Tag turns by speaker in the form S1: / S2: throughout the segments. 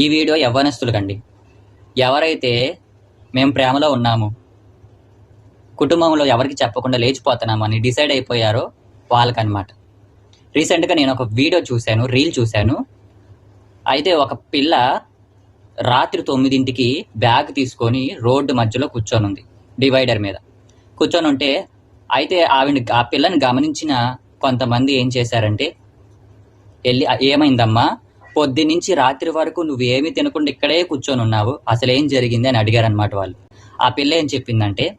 S1: ఈ వీడియో యవ్వనస్తులకండి. ఎవరైతే మేము ప్రేమలో ఉన్నాము కుటుంబంలో ఎవరికి చెప్పకుండా లేచిపోతున్నామని డిసైడ్ అయిపోయారో వాళ్ళకనమాట రీసెంట్గా నేను ఒక వీడియో చూశాను రీల్ చూశాను. అయితే ఒక పిల్ల రాత్రి తొమ్మిదింటికి బ్యాగ్ తీసుకొని రోడ్డు మధ్యలో కూర్చొని ఉంది డివైడర్ మీద. కూర్చొని ఉంటే అయితే ఆవిడ ఆ పిల్లని గమనించిన కొంతమంది ఏం చేశారంటే వెళ్ళి ఏమైందమ్మా? పొద్దు నుంచి రాత్రి వరకు నువ్వు ఏమి తినకుండా ఇక్కడే కూర్చొని ఉన్నావు. అసలు ఏం జరిగింది అని అడిగారు అనమాట వాళ్ళు. ఆ పిల్ల ఏం చెప్పిందంటే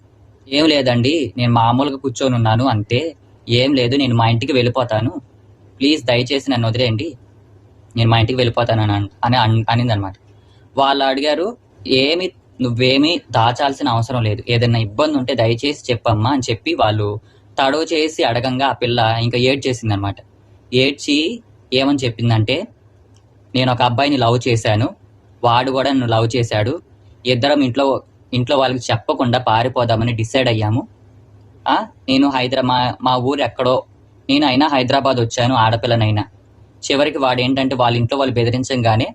S1: ఏం లేదండి నేను మామూలుగా కూర్చొని ఉన్నాను అంతే ఏం లేదు నేను మా ఇంటికి వెళ్ళిపోతాను. ప్లీజ్ దయచేసి నన్ను వదిలేయండి. నేను మా ఇంటికి వెళ్ళిపోతాను అని అన్- అని అన్- అనిందనమాట వాళ్ళు అడిగారు ఏమి నువ్వేమీ దాచాల్సిన అవసరం లేదు. ఏదైనా ఇబ్బంది ఉంటే దయచేసి చెప్పమ్మా అని చెప్పి వాళ్ళు తడవ చేసి అడగంగా ఆ పిల్ల ఇంకా ఏడ్చేసింది అనమాట ఏడ్చి ఏమని చెప్పిందంటే నేను ఒక అబ్బాయిని లవ్ చేశాను. వాడు కూడా నన్ను లవ్ చేశాడు. ఇద్దరం ఇంట్లో ఇంట్లో వాళ్ళకి చెప్పకుండా పారిపోదామని డిసైడ్ అయ్యాము. నేను హైదరాబా మా మా ఊరు ఎక్కడో నేను అయినా హైదరాబాద్ వచ్చాను ఆడపిల్లనైనా. చివరికి వాడు ఏంటంటే వాళ్ళ ఇంట్లో వాళ్ళు బెదిరించంగానే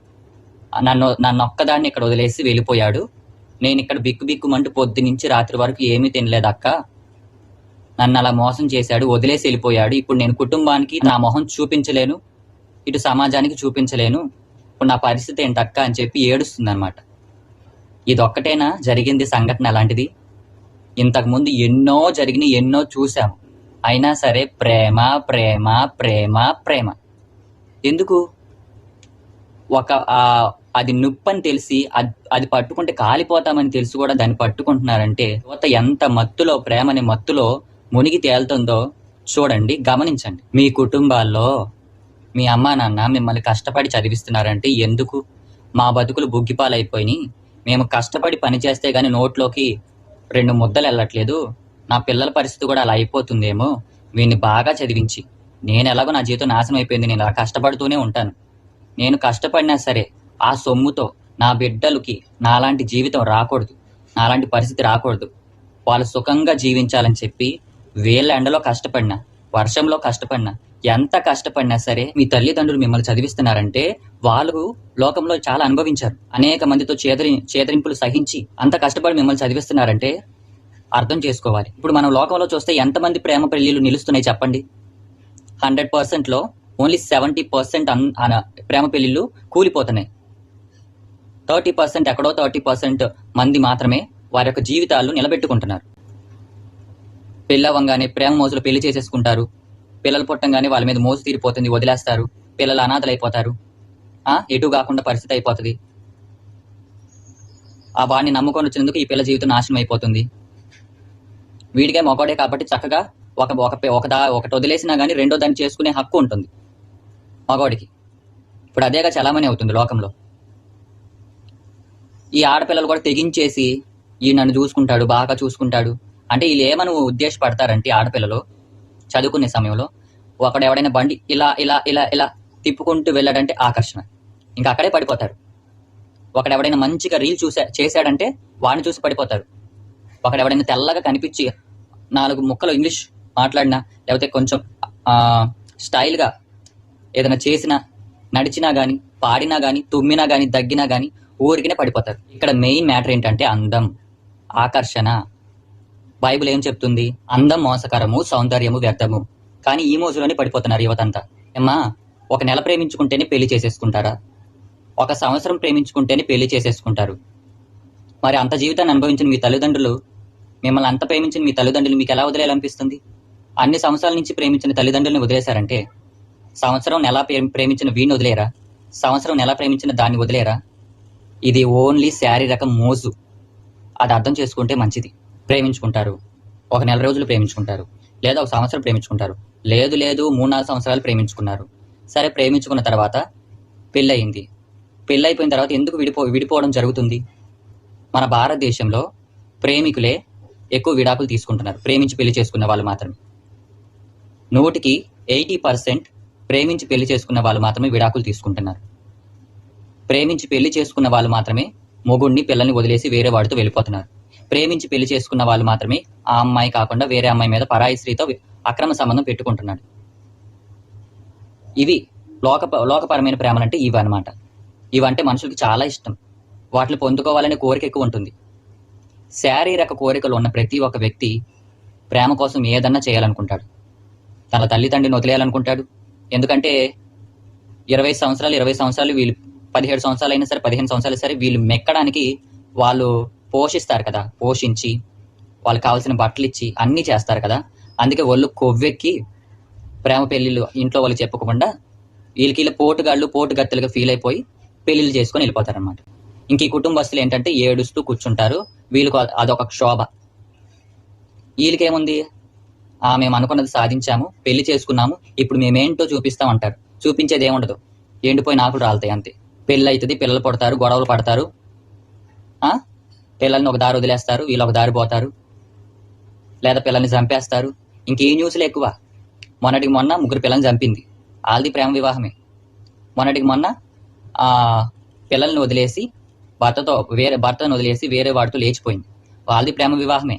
S1: నన్ను నన్ను ఒక్కదాన్ని ఇక్కడ వదిలేసి వెళ్ళిపోయాడు. నేను ఇక్కడ బిక్కు బిక్కుమంటూ పొద్దు నుంచి రాత్రి వరకు ఏమీ తినలేదు అక్క. నన్ను అలా మోసం చేశాడు వదిలేసి వెళ్ళిపోయాడు. ఇప్పుడు నేను కుటుంబానికి నా మొహం చూపించలేను. ఇటు సమాజానికి చూపించలేను. ఇప్పుడు నా పరిస్థితి ఏంటక్క అని చెప్పి ఏడుస్తుంది అనమాట ఇదొక్కటేనా జరిగింది సంఘటన అలాంటిది? ఇంతకుముందు ఎన్నో జరిగినాయి ఎన్నో చూసాము అయినా సరే ప్రేమ ప్రేమ ప్రేమ ప్రేమ. ఎందుకు? ఒక అది నొప్పని తెలిసి అది అది పట్టుకుంటే కాలిపోతామని తెలిసి కూడా దాన్ని పట్టుకుంటున్నారంటే యువత ఎంత మత్తులో ప్రేమని మత్తులో మునిగి తేలుతుందో చూడండి గమనించండి. మీ కుటుంబాల్లో మీ అమ్మా నాన్న మిమ్మల్ని కష్టపడి చదివిస్తున్నారంటే ఎందుకు? మా బతుకులు బుగ్గిపాలైపోయినాయి. మేము కష్టపడి పని చేస్తే కానీ నోట్లోకి రెండు ముద్దలు వెళ్ళట్లేదు నా పిల్లల పరిస్థితి కూడా అలా అయిపోతుందేమో. వీడిని బాగా చదివించి. నేను ఎలాగో నా జీవితం నాశనం అయిపోయింది. నేను అలా కష్టపడుతూనే ఉంటాను. నేను కష్టపడినా సరే ఆ సొమ్ముతో నా బిడ్డలకి నాలాంటి జీవితం రాకూడదు. నాలాంటి పరిస్థితి రాకూడదు. వాళ్ళు సుఖంగా జీవించాలని చెప్పి వేళ్ళ ఎండలో కష్టపడినా వర్షంలో కష్టపడినా ఎంత కష్టపడినా సరే మీ తల్లిదండ్రులు మిమ్మల్ని చదివిస్తున్నారంటే వాళ్ళు లోకంలో చాలా అనుభవించారు. అనేక మందితో చేదరి చేదరింపులు సహించి అంత కష్టపడి మిమ్మల్ని చదివిస్తున్నారంటే అర్థం చేసుకోవాలి. ఇప్పుడు మనం లోకంలో చూస్తే ఎంతమంది ప్రేమ పెళ్ళిలు నిలుస్తున్నాయి చెప్పండి. హండ్రెడ్ పర్సెంట్లో ఓన్లీ సెవెంటీ పర్సెంట్ ప్రేమ పెళ్ళిళ్ళు కూలిపోతున్నాయి. థర్టీ పర్సెంట్ ఎక్కడో థర్టీ పర్సెంట్ మంది మాత్రమే వారి యొక్క జీవితాలు నిలబెట్టుకుంటున్నారు. పెళ్ళవంగానే ప్రేమ మోజులు పెళ్ళి చేసేసుకుంటారు. పిల్లలు పుట్టంగానే వాళ్ళ మీద మోసు తీరిపోతుంది వదిలేస్తారు. పిల్లలు అనాథలు అయిపోతారు ఎటు కాకుండా పరిస్థితి అయిపోతుంది. ఆ వాడిని నమ్ముకొని వచ్చినందుకు ఈ పిల్ల జీవితం నాశనం అయిపోతుంది. వీడికే మొగోడే కాబట్టి చక్కగా ఒక ఒక ఒకదా ఒక దా ఒకటి వదిలేసినా కానీ రెండో దాన్ని చేసుకునే హక్కు ఉంటుంది మగవాడికి ఇప్పుడు అదేగా చలామణి అవుతుంది లోకంలో. ఈ ఆడపిల్లలు కూడా తెగించేసి ఈ నన్ను చూసుకుంటాడు బాగా చూసుకుంటాడు. అంటే వీళ్ళు ఏమని ఉద్దేశపడతారంటే ఆడపిల్లలు చదువుకునే సమయంలో అక్కడ ఎవడైనా బండి ఇలా ఇలా ఇలా ఇలా తిప్పుకుంటూ వెళ్ళాడంటే ఆకర్షణ. ఇంకా అక్కడే పడిపోతారు ఒకడు ఎవడైనా మంచిగా రీల్ చూసా చేశాడంటే వాడిని చూసి పడిపోతారు ఒకడు ఎవడైనా తెల్లగా కనిపించి నాలుగు ముక్కలు ఇంగ్లీష్ మాట్లాడినా లేకపోతే కొంచెం స్టైల్గా ఏదైనా చేసినా నడిచినా కానీ పాడినా కానీ తుమ్మినా కానీ దగ్గినా కానీ ఊరికినే పడిపోతారు ఇక్కడ మెయిన్ మ్యాటర్ ఏంటంటే అందం ఆకర్షణ. బైబిల్ ఏం చెప్తుంది? అందం మోసకరము సౌందర్యము వ్యర్థము. కానీ ఈ మోజులోనే పడిపోతున్నారు యువతంతా. ఏమ్మా ఒక నెల ప్రేమించుకుంటేనే పెళ్ళి చేసేసుకుంటారా? ఒక సంవత్సరం ప్రేమించుకుంటేనే పెళ్ళి చేసేసుకుంటారు. మరి అంత జీవితాన్ని అనుభవించిన మీ తల్లిదండ్రులు మిమ్మల్ని అంత ప్రేమించిన మీ తల్లిదండ్రులు మీకు ఎలా వదిలేయాలనిపిస్తుంది? అన్ని సంవత్సరాల నుంచి ప్రేమించిన తల్లిదండ్రులను వదిలేశారంటే సంవత్సరం నెల ప్రేమించిన వీణ్ణి వదిలేరా? సంవత్సరం నెల ప్రేమించిన దాన్ని వదిలేరా? ఇది ఓన్లీ శారీరక మోజు. అది అర్థం చేసుకుంటే మంచిది. ప్రేమించుకుంటారు. ఒక నెల రోజులు ప్రేమించుకుంటారు. లేదా ఒక సంవత్సరం ప్రేమించుకుంటారు. లేదు లేదు మూడు నాలుగు సంవత్సరాలు ప్రేమించుకున్నారు. సరే ప్రేమించుకున్న తర్వాత పెళ్ళయింది. పెళ్ళైపోయిన తర్వాత ఎందుకు విడిపో విడిపోవడం జరుగుతుంది? మన భారతదేశంలో ప్రేమికులే ఎక్కువ విడాకులు తీసుకుంటున్నారు. ప్రేమించి పెళ్ళి చేసుకున్న వాళ్ళు మాత్రమే. నూటికి ఎయిటీ పర్సెంట్ ప్రేమించి పెళ్ళి చేసుకున్న వాళ్ళు మాత్రమే విడాకులు తీసుకుంటున్నారు. ప్రేమించి పెళ్ళి చేసుకున్న వాళ్ళు మాత్రమే మొగుడిని పిల్లల్ని వదిలేసి వేరే వాడితో వెళ్ళిపోతున్నారు. ప్రేమించి పెళ్ళి చేసుకున్న వాళ్ళు మాత్రమే ఆ అమ్మాయి కాకుండా వేరే అమ్మాయి మీద పరాయి స్త్రీతో అక్రమ సంబంధం పెట్టుకుంటున్నాడు. ఇవి లోక లోకపరమైన ప్రేమలంటే ఇవి అన్నమాట. ఇవంటే మనుషులకి చాలా ఇష్టం. వాటిని పొందుకోవాలనే కోరిక ఎక్కువ ఉంటుంది. శారీరక కోరికలు ఉన్న ప్రతి ఒక్క వ్యక్తి ప్రేమ కోసం ఏదన్నా చేయాలనుకుంటాడు. తన తల్లిదండ్రిని వదిలేయాలనుకుంటాడు. ఎందుకంటే ఇరవై సంవత్సరాలు ఇరవై సంవత్సరాలు వీళ్ళు పదిహేడు సంవత్సరాలు అయినా సరే పదిహేను సంవత్సరాలు సరే వీళ్ళు మెక్కడానికి వాళ్ళు పోషిస్తారు కదా పోషించి వాళ్ళకి కావాల్సిన బట్టలు ఇచ్చి అన్నీ చేస్తారు కదా. అందుకే ఒళ్ళు కొవ్వెక్కి ప్రేమ పెళ్ళిళ్ళు ఇంట్లో వాళ్ళు చెప్పుకోకుండా వీళ్ళకి వీళ్ళ పోటుగాళ్ళు పోటుగత్తెలుగా ఫీల్ అయిపోయి పెళ్ళిళ్ళు చేసుకొని వెళ్ళిపోతారనమాట ఇంక ఈ కుటుంబస్తులు ఏంటంటే ఏడుస్తూ కూర్చుంటారు. వీళ్ళకు అదొక క్షోభ. వీళ్ళకేముంది? ఆ మేము అనుకున్నది సాధించాము పెళ్ళి చేసుకున్నాము ఇప్పుడు మేమేంటో చూపిస్తాం అంటారు. చూపించేది ఏముండదు. ఎండిపోయి నాకు రాలుతాయి అంతే. పెళ్ళి అవుతుంది పిల్లలు పడతారు గొడవలు పడతారు. పిల్లల్ని ఒక దారి వదిలేస్తారు వీళ్ళు ఒక దారి పోతారు. లేదా పిల్లల్ని చంపేస్తారు. ఇంకే న్యూస్లు ఎక్కువ. మొన్నటికి మొన్న ముగ్గురు పిల్లల్ని చంపింది. ఆల్ది ప్రేమ వివాహమే. మొన్నటికి మొన్న పిల్లల్ని వదిలేసి భర్తతో వేరే భర్తను వదిలేసి వేరే వాడితో లేచిపోయింది. వాళ్ళది ప్రేమ వివాహమే.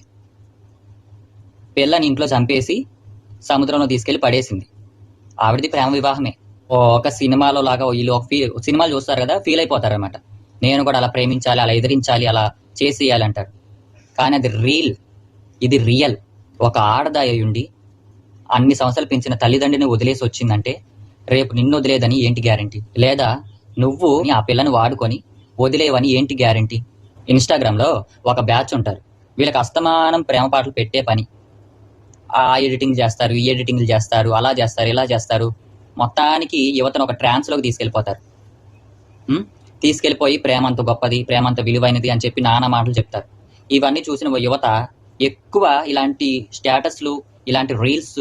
S1: పిల్లని ఇంట్లో చంపేసి సముద్రంలో తీసుకెళ్ళి పడేసింది. ఆవిడది ప్రేమ వివాహమే. ఒక సినిమాలో లాగా వీళ్ళు ఒక ఫీల్ సినిమాలు చూస్తారు కదా ఫీల్ అయిపోతారు అనమాట నేను కూడా అలా ప్రేమించాలి అలా ఎదిరించాలి అలా చేసేయాలంటారు. కానీ అది రీల్ ఇది రియల్ ఒక ఆడదాయ ఉండి అన్ని సంవత్సరాలు పెంచిన తల్లిదండ్రిని వదిలేసి వచ్చిందంటే రేపు నిన్ను వదిలేదని ఏంటి గ్యారంటీ లేదా నువ్వు ఆ పిల్లని వాడుకొని వదిలేవని ఏంటి గ్యారంటీ ఇన్స్టాగ్రామ్లో ఒక బ్యాచ్ ఉంటారు. వీళ్ళకి అస్తమానం ప్రేమ పాటలు పెట్టే పని. ఆ ఎడిటింగ్ చేస్తారు ఈ ఎడిటింగ్లు చేస్తారు అలా చేస్తారు ఇలా చేస్తారు. మొత్తానికి యువతను ఒక ట్రాన్స్లోకి తీసుకెళ్ళిపోతారు. తీసుకెళ్ళిపోయి తీసుకెళ్ళిపోయి ప్రేమ అంత గొప్పది ప్రేమంత విలువైనది అని చెప్పి నానా మాటలు చెప్తారు. ఇవన్నీ చూసిన యువత ఎక్కువ ఇలాంటి స్టేటస్లు ఇలాంటి రీల్స్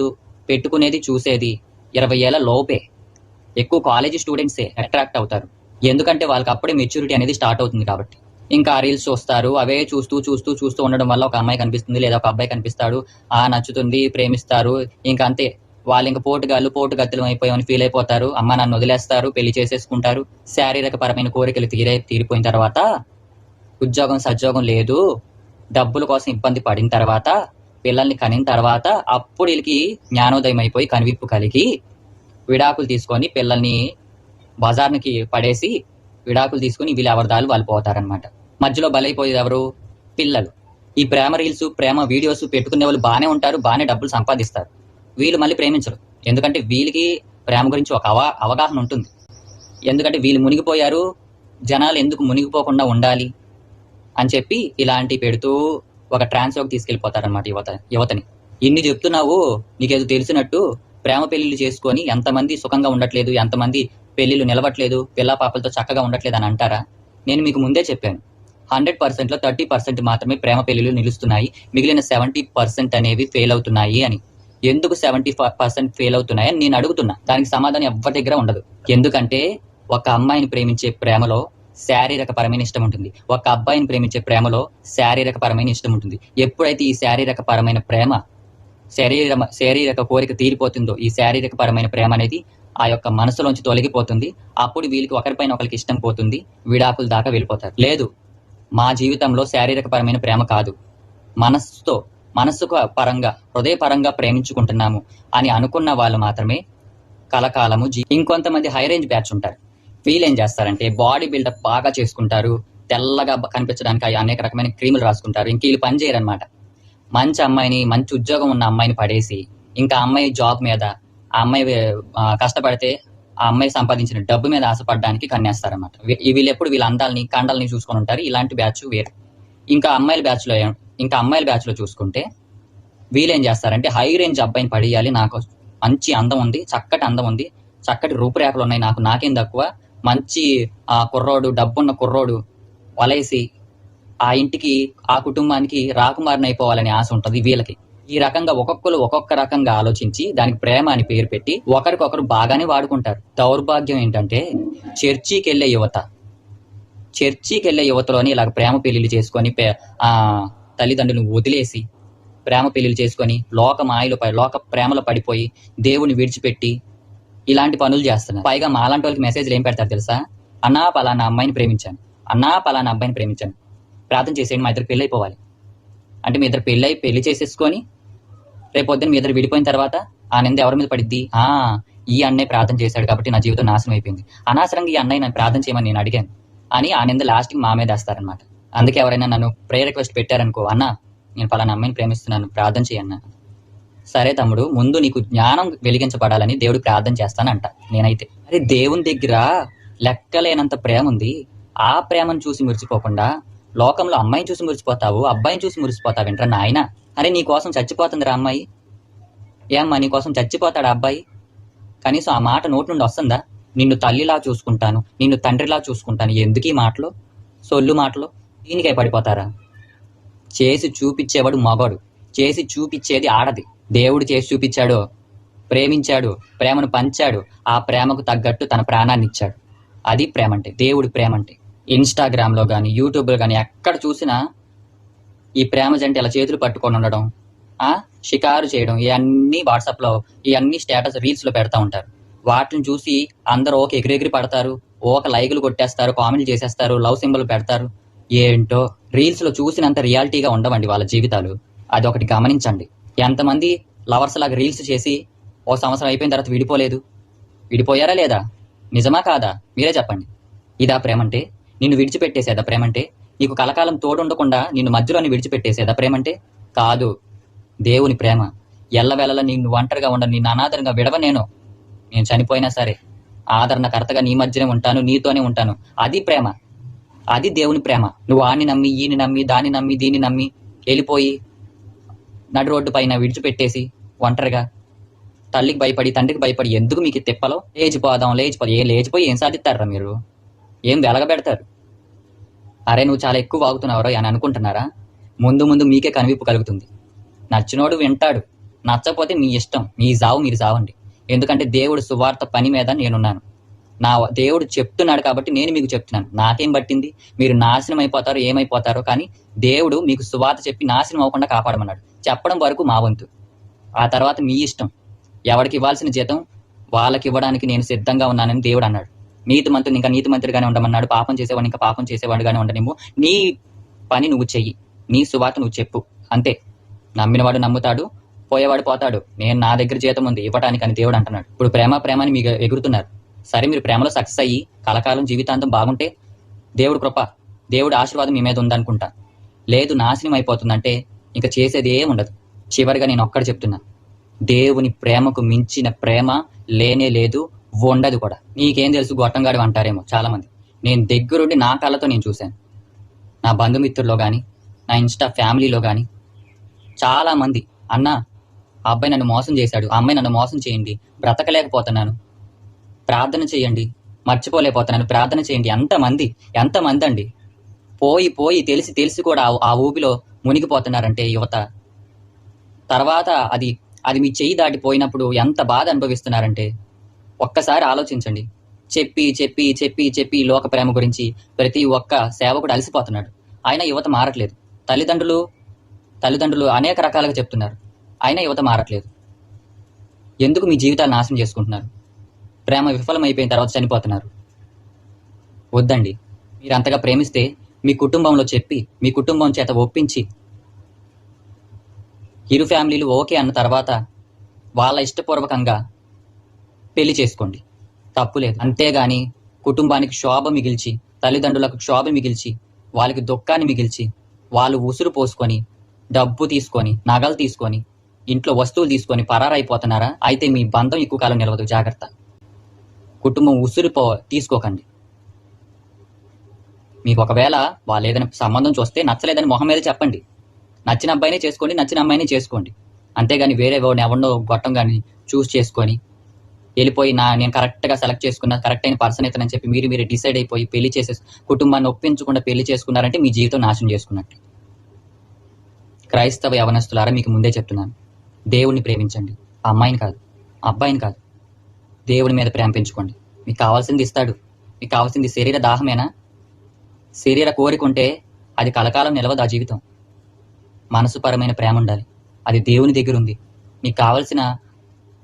S1: పెట్టుకునేది చూసేది ఇరవై ఏళ్ళ లోపే. ఎక్కువ కాలేజీ స్టూడెంట్సే అట్రాక్ట్ అవుతారు. ఎందుకంటే వాళ్ళకి అప్పుడే మెచ్యూరిటీ అనేది స్టార్ట్ అవుతుంది కాబట్టి. ఇంకా రీల్స్ చూస్తారు అవే చూస్తూ చూస్తూ చూస్తూ ఉండడం వల్ల ఒక అమ్మాయి కనిపిస్తుంది లేదా ఒక అబ్బాయి కనిపిస్తాడు ఆ నచ్చుతుంది ప్రేమిస్తారు ఇంకా అంతే. వాళ్ళు ఇంకా పోటుగాళ్ళు పోటుగత్తులు అయిపోయామని ఫీల్ అయిపోతారు. అమ్మ నన్ను వదిలేస్తారు పెళ్ళి చేసేసుకుంటారు. శారీరక పరమైన కోరికలు తీరే తీరిపోయిన తర్వాత ఉద్యోగం సద్యోగం లేదు. డబ్బుల కోసం ఇబ్బంది పడిన తర్వాత పిల్లల్ని కనిన తర్వాత అప్పుడు వీళ్ళకి జ్ఞానోదయం అయిపోయి కనువిప్పు కలిగి విడాకులు తీసుకొని పిల్లల్ని బజార్నికి పడేసి విడాకులు తీసుకుని వీళ్ళు ఎవరిదాలు వాళ్ళు పోతారనమాట మధ్యలో బలైపోయేది ఎవరు? పిల్లలు. ఈ ప్రేమ రీల్స్ ప్రేమ వీడియోస్ పెట్టుకునే వాళ్ళు బాగానే ఉంటారు బాగానే డబ్బులు సంపాదిస్తారు. వీళ్ళు మళ్ళీ ప్రేమించరు. ఎందుకంటే వీళ్ళకి ప్రేమ గురించి ఒక అవ అవగాహన ఉంటుంది. ఎందుకంటే వీళ్ళు మునిగిపోయారు జనాలు ఎందుకు మునిగిపోకుండా ఉండాలి అని చెప్పి ఇలాంటి పెడుతూ ఒక ట్రాన్స్లోకి తీసుకెళ్ళిపోతారనమాట యువత యువతని. ఇన్ని చెప్తున్నావు నీకేదో తెలిసినట్టు ప్రేమ పెళ్ళిళ్ళు చేసుకొని ఎంతమంది సుఖంగా ఉండట్లేదు ఎంతమంది పెళ్ళిళ్ళు నిలవట్లేదు పిల్ల పాపలతో చక్కగా ఉండట్లేదు అని అంటారా? నేను మీకు ముందే చెప్పాను. హండ్రెడ్ పర్సెంట్లో థర్టీ పర్సెంట్ మాత్రమే ప్రేమ పెళ్ళిళ్ళు నిలుస్తున్నాయి మిగిలిన సెవెంటీ పర్సెంట్ అనేవి ఫెయిల్ అవుతున్నాయి అని. ఎందుకు సెవెంటీ పర్సెంట్ ఫెయిల్ అవుతున్నాయని నేను అడుగుతున్నా. దానికి సమాధానం ఎవరి దగ్గర ఉండదు. ఎందుకంటే ఒక అమ్మాయిని ప్రేమించే ప్రేమలో శారీరక పరమైన ఇష్టం ఉంటుంది. ఒక అబ్బాయిని ప్రేమించే ప్రేమలో శారీరక పరమైన ఇష్టం ఉంటుంది. ఎప్పుడైతే ఈ శారీరక పరమైన ప్రేమ శరీర శారీరక కోరిక తీరిపోతుందో ఈ శారీరక పరమైన ప్రేమ అనేది ఆ యొక్క మనసులోంచి తొలగిపోతుంది. అప్పుడు వీళ్ళకి ఒకరిపైన ఒకరికి ఇష్టం పోతుంది. విడాకుల దాకా వెళ్ళిపోతారు. లేదు మా జీవితంలో శారీరక పరమైన ప్రేమ కాదు. మనస్సుతో మనస్సుకు పరంగా హృదయపరంగా ప్రేమించుకుంటున్నాము అని అనుకున్న వాళ్ళు మాత్రమే కలకాలము జీ ఇంకొంతమంది హై రేంజ్ బ్యాచ్ ఉంటారు. వీళ్ళు ఏం చేస్తారంటే బాడీ బిల్డప్ బాగా చేసుకుంటారు. తెల్లగా కనిపించడానికి అవి అనేక రకమైన క్రీములు రాసుకుంటారు. ఇంక వీళ్ళు పని చేయరనమాట మంచి అమ్మాయిని మంచి ఉద్యోగం ఉన్న అమ్మాయిని పడేసి ఇంకా అమ్మాయి జాబ్ మీద ఆ అమ్మాయి కష్టపడితే ఆ అమ్మాయి సంపాదించిన డబ్బు మీద ఆశపడడానికి కన్నేస్తారన్నమాట. వీళ్ళెప్పుడు వీళ్ళు ఎప్పుడు వీళ్ళ అందాలని కండల్ని చూసుకొని ఉంటారు. ఇలాంటి బ్యాచ్ వేరు. ఇంకా అమ్మాయిల బ్యాచ్లో ఇంకా అమ్మాయిల బ్యాచ్లో చూసుకుంటే వీళ్ళేం చేస్తారంటే హై రేంజ్ అబ్బాయిని పడేయాలి నాకు మంచి అందం ఉంది చక్కటి అందం ఉంది చక్కటి రూపురేఖలు ఉన్నాయి నాకు నాకేం తక్కువ మంచి ఆ కుర్రోడు డబ్బున్న కుర్రోడు వలేసి ఆ ఇంటికి ఆ కుటుంబానికి రాకుమారిని అయిపోవాలనే ఆశ ఉంటుంది వీళ్ళకి. ఈ రకంగా ఒక్కొక్కరు ఒక్కొక్క రకంగా ఆలోచించి దానికి ప్రేమ అని పేరు పెట్టి ఒకరికొకరు బాగానే వాడుకుంటారు. దౌర్భాగ్యం ఏంటంటే చర్చికి వెళ్ళే యువత చర్చికి వెళ్ళే యువతలోని ఇలాగ ప్రేమ పెళ్ళిళ్ళు చేసుకొని పే- తల్లిదండ్రులను వదిలేసి ప్రేమ పెళ్ళిలు చేసుకొని లోక మాయలు లోక ప్రేమలో పడిపోయి దేవుని విడిచిపెట్టి ఇలాంటి పనులు చేస్తున్నారు. పైగా మాలాంటి వాళ్ళకి మెసేజ్లు ఏం పెడతారు తెలుసా? అన్నా పలానా అమ్మాయిని ప్రేమించాను. అన్నా పలానా అబ్బాయిని ప్రేమించాను. ప్రార్థన చేసేయండి మా ఇద్దరు పెళ్ళి అయిపోవాలి. అంటే మీ ఇద్దరు పెళ్ళి అయి పెళ్ళి చేసేసుకొని రేపు పొద్దున్న మీ ఇద్దరు విడిపోయిన తర్వాత ఆ నింద ఎవరి మీద పడిద్ది? ఆ ఈ అన్నయ్య ప్రార్థన చేశాడు కాబట్టి నా జీవితం నాశనం అయిపోయింది. అనవసరంగా ఈ అన్నయ్య నన్ను ప్రార్థన చేయమని నేను అడిగాను. అని ఆ నింద లాస్ట్కి మా మీద వేస్తారనమాట అందుకే ఎవరైనా నన్ను ప్రేయర్ రిక్వెస్ట్ పెట్టారనుకో అన్న నేను పలానా అమ్మాయిని ప్రేమిస్తున్నాను ప్రార్థన చేయన్న సరే తమ్ముడు ముందు నీకు జ్ఞానం వెలిగించబడాలని దేవుడు ప్రార్థన చేస్తానంట నేనైతే. అరే దేవుని దగ్గర లెక్కలేనంత ప్రేమ ఉంది. ఆ ప్రేమను చూసి మురిసిపోకుండా లోకంలో అమ్మాయిని చూసి మురిసిపోతావు అబ్బాయిని చూసి మురిసిపోతావు ఏంట్రా నాయన? అరే నీ కోసం చచ్చిపోతుందిరా అమ్మాయి. ఏమ్మా నీ కోసం చచ్చిపోతాడు ఆ అబ్బాయి? కనీసం ఆ మాట నోటి నుండి వస్తుందా? నిన్ను తల్లిలా చూసుకుంటాను నిన్ను తండ్రిలా చూసుకుంటాను ఎందుకు ఈ మాటలు? సొల్లు మాటలు? దీనికై పడిపోతారా? చేసి చూపించేవాడు మగవాడు చేసి చూపించేది ఆడది. దేవుడు చేసి చూపించాడు ప్రేమించాడు ప్రేమను పంచాడు. ఆ ప్రేమకు తగ్గట్టు తన ప్రాణాన్ని ఇచ్చాడు. అది ప్రేమ అంటే దేవుడి ప్రేమ అంటే ఇన్స్టాగ్రామ్లో కానీ యూట్యూబ్లో కానీ ఎక్కడ చూసినా ఈ ప్రేమ జంట ఇలా చేతులు పట్టుకొని ఉండడం షికారు చేయడం ఇవన్నీ వాట్సాప్లో ఇవన్నీ స్టేటస్ రీల్స్లో పెడతా ఉంటారు. వాటిని చూసి అందరూ ఓకే ఎగిరెగిరి పడతారు ఓక లైకులు కొట్టేస్తారు కామెంట్లు చేసేస్తారు లవ్ సింబల్ పెడతారు. ఏంటో రీల్స్లో చూసినంత రియాలిటీగా ఉండవండి వాళ్ళ జీవితాలు. అదొకటి గమనించండి. ఎంతమంది లవర్స్ లాగా రీల్స్ చేసి ఓ సంవత్సరం అయిపోయిన తర్వాత విడిపోలేదు? విడిపోయారా లేదా? నిజమా కాదా? మీరే చెప్పండి. ఇదా ప్రేమంటే? నిన్ను విడిచిపెట్టేసేదా ప్రేమంటే? నీకు కలకాలం తోడుండకుండా నిన్ను మధ్యలోని విడిచిపెట్టేసేదా ప్రేమంటే? కాదు. దేవుని ప్రేమ. ఎల్లవేళలా నిన్ను ఒంటరిగా ఉండ నిన్ను అనాదరంగా విడవ నేను. నేను చనిపోయినా సరే. ఆదరణకర్తగా నీ మధ్యనే ఉంటాను నీతోనే ఉంటాను. అది ప్రేమ. అది దేవుని ప్రేమ. నువ్వు ఆని నమ్మి ఈని నమ్మి దాన్ని నమ్మి దీన్ని నమ్మి వెళ్ళిపోయి నడు రోడ్డు పైన విడిచిపెట్టేసి ఒంటరిగా తల్లికి భయపడి తండ్రికి భయపడి ఎందుకు మీకు తిప్పలో? లేచిపోదాం లేచిపోదు. ఏం లేచిపోయి ఏం సాధిస్తారా మీరు? ఏం వెలగబెడతారు? అరే నువ్వు చాలా ఎక్కువ వాగుతున్నావురా అని అనుకుంటున్నారా? ముందు ముందు మీకే కనివిప్పు కలుగుతుంది. నచ్చినోడు వింటాడు. నచ్చకపోతే మీ ఇష్టం. మీ జావు మీరు జావండి. ఎందుకంటే దేవుడు సువార్త పని మీద నేనున్నాను. నా దేవుడు చెప్తున్నాడు కాబట్టి నేను మీకు చెప్తున్నాను. నాకేం పట్టింది? మీరు నాశనం అయిపోతారో ఏమైపోతారో కానీ దేవుడు మీకు సువార్త చెప్పి నాశనం అవ్వకుండా కాపాడమన్నాడు. చెప్పడం వరకు మా వంతు. ఆ తర్వాత మీ ఇష్టం. ఎవరికి ఇవ్వాల్సిన జీతం? వాళ్ళకి ఇవ్వడానికి నేను సిద్ధంగా ఉన్నానని దేవుడు అన్నాడు. నీతి మంత్రులు ఇంకా నీతి మంత్రిగానే ఉండమన్నాడు. పాపం చేసేవాడు ఇంకా పాపం చేసేవాడుగానే ఉండనేమో నీ పని నువ్వు చెయ్యి. నీ సువార్త నువ్వు చెప్పు. అంతే. నమ్మినవాడు నమ్ముతాడు. పోయేవాడు పోతాడు. నేను నా దగ్గర జీతం ఉంది. ఇవ్వటానికి అని దేవుడు అంటున్నాడు. ఇప్పుడు ప్రేమ ప్రేమని మీకు ఎగురుతున్నారు. సరే మీరు ప్రేమలో సక్సెస్ అయ్యి కలకాలం జీవితాంతం బాగుంటే దేవుడు కృప దేవుడి ఆశీర్వాదం మీ మీద ఉందనుకుంటా. లేదు నాశనం అయిపోతుందంటే ఇంకా చేసేది ఏం ఉండదు. చివరిగా నేను ఒక్కడ చెప్తున్నా. దేవుని ప్రేమకు మించిన ప్రేమ లేనే లేదు ఉండదు కూడా. నీకేం తెలుసు గొట్టంగాడు అంటారేమో చాలామంది. నేను దగ్గరుండి నా కళ్ళతో నేను చూశాను. నా బంధుమిత్రుల్లో కానీ నా ఇన్స్టా ఫ్యామిలీలో కానీ చాలామంది అన్న ఆ అబ్బాయి నన్ను మోసం చేశాడు ఆ అమ్మాయి నన్ను మోసం చేయండి బ్రతకలేకపోతున్నాను ప్రార్థన చేయండి. మర్చిపోలేకపోతున్నాను. ప్రార్థన చేయండి. ఎంతమంది? ఎంతమంది అండి పోయి పోయి తెలిసి తెలిసి కూడా ఆ- ఊపిలో మునిగిపోతున్నారంటే యువత. తర్వాత అది అది మీ చెయ్యి దాటిపోయినప్పుడు ఎంత బాధ అనుభవిస్తున్నారంటే ఒక్కసారి ఆలోచించండి. చెప్పి చెప్పి చెప్పి చెప్పి లోక ప్రేమ గురించి ప్రతి ఒక్క సేవకుడు అలసిపోతున్నాడు. అయినా యువత మారట్లేదు. తల్లిదండ్రులు తల్లిదండ్రులు అనేక రకాలుగా చెప్తున్నారు. అయినా యువత మారట్లేదు. ఎందుకు మీ జీవితాలు నాశనం చేసుకుంటున్నారు? ప్రేమ విఫలమైపోయిన తర్వాత చనిపోతున్నారు. వద్దండి. మీరు అంతగా ప్రేమిస్తే మీ కుటుంబంలో చెప్పి మీ కుటుంబం చేత ఒప్పించి ఇరు ఫ్యామిలీలు ఓకే అన్న తర్వాత వాళ్ళ ఇష్టపూర్వకంగా పెళ్ళి చేసుకోండి. తప్పులేదు అంతేగాని కుటుంబానికి శోభ మిగిల్చి తల్లిదండ్రులకు క్షోభ మిగిల్చి వాళ్ళకి దుఃఖాన్ని మిగిల్చి వాళ్ళు ఉసురు పోసుకొని డబ్బు తీసుకొని నగలు తీసుకొని ఇంట్లో వస్తువులు తీసుకొని పరారైపోతున్నారా? అయితే మీ బంధం ఎక్కువ కాలం నిలవదు. జాగ్రత్త. కుటుంబం ఉసురు పో తీసుకోకండి. మీకు ఒకవేళ వాళ్ళు ఏదైనా సంబంధం చూస్తే నచ్చలేదని మొహం మీద చెప్పండి. నచ్చిన అబ్బాయినే చేసుకోండి నచ్చిన అమ్మాయిని చేసుకోండి. అంతేగాని వేరే వాడిని ఎవరినో గొట్టం కానీ చూస్ చేసుకొని వెళ్ళిపోయి నా నేను కరెక్ట్గా సెలెక్ట్ చేసుకున్న కరెక్ట్ అయిన పర్సన్ ఇతనని చెప్పి మీరు మీరు డిసైడ్ అయిపోయి పెళ్ళి చేసే కుటుంబాన్ని ఒప్పించకుండా పెళ్ళి చేసుకున్నారంటే మీ జీవితం నాశనం చేసుకున్నట్టు. క్రైస్తవ యవనస్తులారా మీకు ముందే చెప్తున్నాను. దేవుణ్ణి ప్రేమించండి. ఆ అమ్మాయిని కాదు. ఆ అబ్బాయిని కాదు. దేవుని మీద ప్రేమ పెంచుకోండి మీకు కావాల్సింది ఇస్తాడు. మీకు కావాల్సింది శరీర దాహమేనా? శరీర కోరిక ఉంటే అది కలకాలం నిలవదు ఆ జీవితం. మనసుపరమైన ప్రేమ ఉండాలి. అది దేవుని దగ్గర ఉంది. మీకు కావలసిన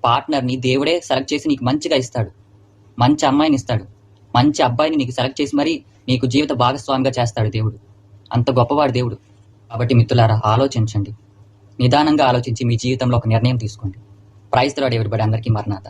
S1: పార్ట్నర్ని దేవుడే సెలెక్ట్ చేసి నీకు మంచిగా ఇస్తాడు. మంచి అమ్మాయిని ఇస్తాడు. మంచి అబ్బాయిని నీకు సెలెక్ట్ చేసి మరీ నీకు జీవిత భాగస్వామిగా చేస్తాడు దేవుడు. అంత గొప్పవాడు దేవుడు. కాబట్టి మిత్రులారా ఆలోచించండి. నిదానంగా ఆలోచించి మీ జీవితంలో ఒక నిర్ణయం తీసుకోండి. ప్రైజ్ ఎవరిబడి? అందరికీ మరణాత.